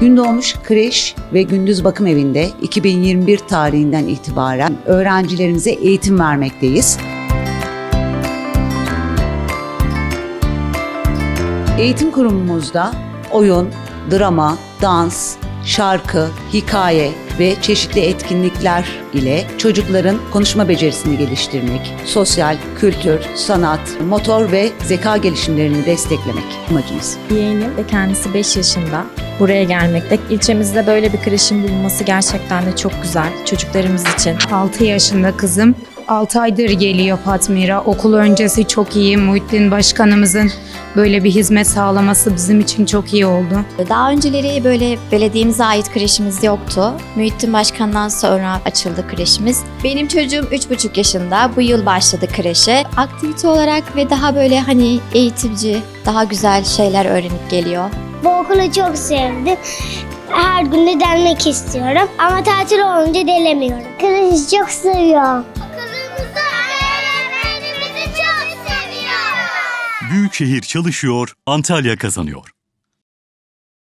Gündoğmuş Kreş ve Gündüz Bakım Evi'nde 2021 tarihinden itibaren öğrencilerimize eğitim vermekteyiz. Eğitim kurumumuzda oyun, drama, dans, şarkı, hikaye ve çeşitli etkinlikler ile çocukların konuşma becerisini geliştirmek, sosyal, kültür, sanat, motor ve zeka gelişimlerini desteklemek amacımız. Yeğenim ve kendisi 5 yaşında. Buraya gelmekte. İlçemizde böyle bir kreşin bulunması gerçekten de çok güzel çocuklarımız için. 6 yaşında kızım. 6 aydır geliyor Fatmira. Okul öncesi çok iyi. Muhittin Başkanımızın böyle bir hizmet sağlaması bizim için çok iyi oldu. Daha önceleri böyle belediyemize ait kreşimiz yoktu. Mühittin Başkan'dan sonra açıldı kreşimiz. Benim çocuğum 3,5 yaşında. Bu yıl başladı kreşe. Aktivite olarak ve daha böyle hani eğitimci, daha güzel şeyler öğrenip geliyor. Bu okulu çok sevdim. Her gün de delmek istiyorum. Ama tatil olunca delemiyorum. Kreşi çok seviyorum. Okulumuzda öğretmenimizi çok seviyorum. Büyükşehir çalışıyor, Antalya kazanıyor.